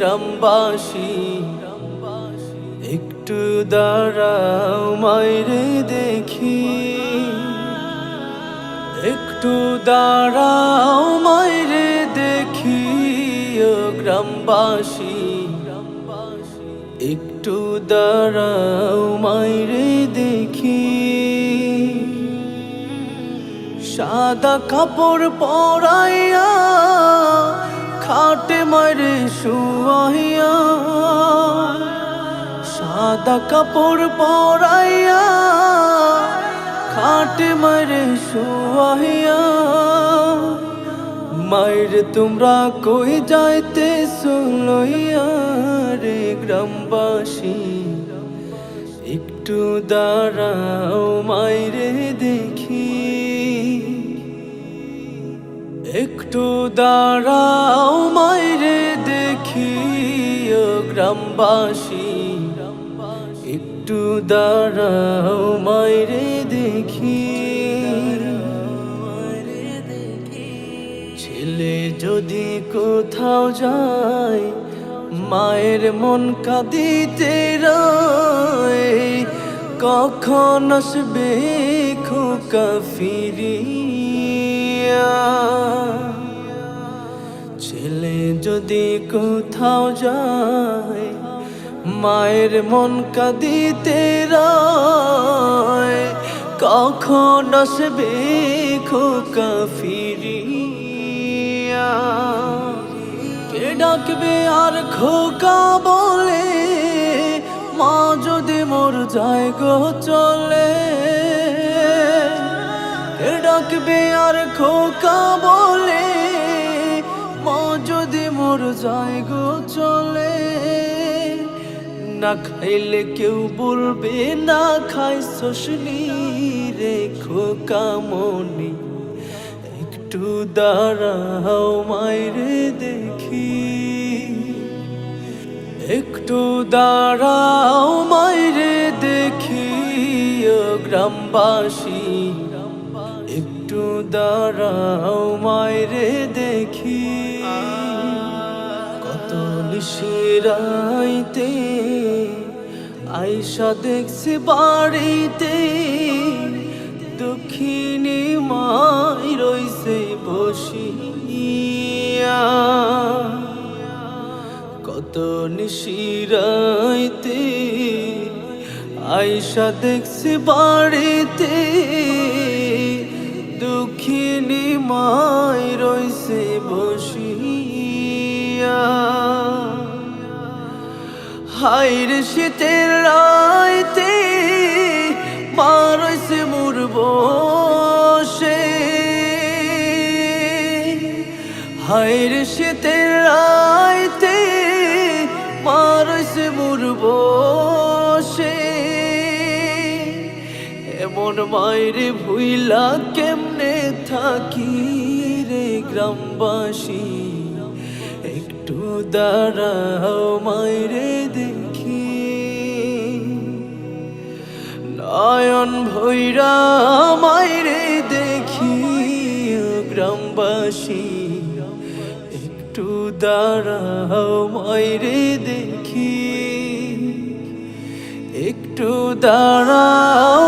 গ্রামবাসী, একটু দাঁড়াও মাইরে দেখি। একটু দাঁড়াও মাইরে দেখি, ও গ্রামবাসী। একটু দাঁড়াও মাইরে দেখি। সাদা কাপড় পরাইয়া শুয়াইয়া সাদা কাপড় পরাইয়া খাটে মারে শুয়াইয়া মায়ের তোমরা কই যাইতে লইয়া রে গ্রামবাসী? একটু দাঁড়াও মাইরে দেখি। একটু দাঁড়াও ও গ্রামবাসী, একটু দাঁড়াও মাইরে দেখি। ছেলে যদি কোথাও যায়, মায়ের মন কাঁদিতে কখন আসবে খোকা ফিরিয়া? ছেলে যদি কোথাও যায়, মায়ের মন কাঁদিতে কখন আসবে খোকা ফিরিয়া? কে ডাকবে আর খোকা বলে, মা যদি মোর যায় গো চলে? কে ডাকবে আর খোকা বলে মোর যায় গো চলে। না খাইলে কেউ বলবে, না খাই শোষনি রে খোকা মনি একটু দাঁড়াও মাইরে দেখি। একটু দাঁড়াও মাইরে দেখি, ও গ্রামবাসী। একটু দাঁড়াও মাইরে দেখি। কত আয়সা দেখছি বাড়িতে দক্ষিণী মাই রইছে বসিয়া। কত নিশিরাইতে আয়সা দেখছি বাড়িতে, দুঃখিনী মাই রইছে বসিয়া। হাইর শীতের রাইতে মা রইছে মোর বসে। হাইর শীতের রাইতে মা রইছে মোর বসে। এমন মায়েরে ভুইলা কেমনে থাকি রে গ্রামবাসী? একটু দাঁড়াও মায়েরে নয়ন মায়রে দেখি গ্রামবাসী একটু দাঁড়াও মায়রে দেখি একটু দাঁড়াও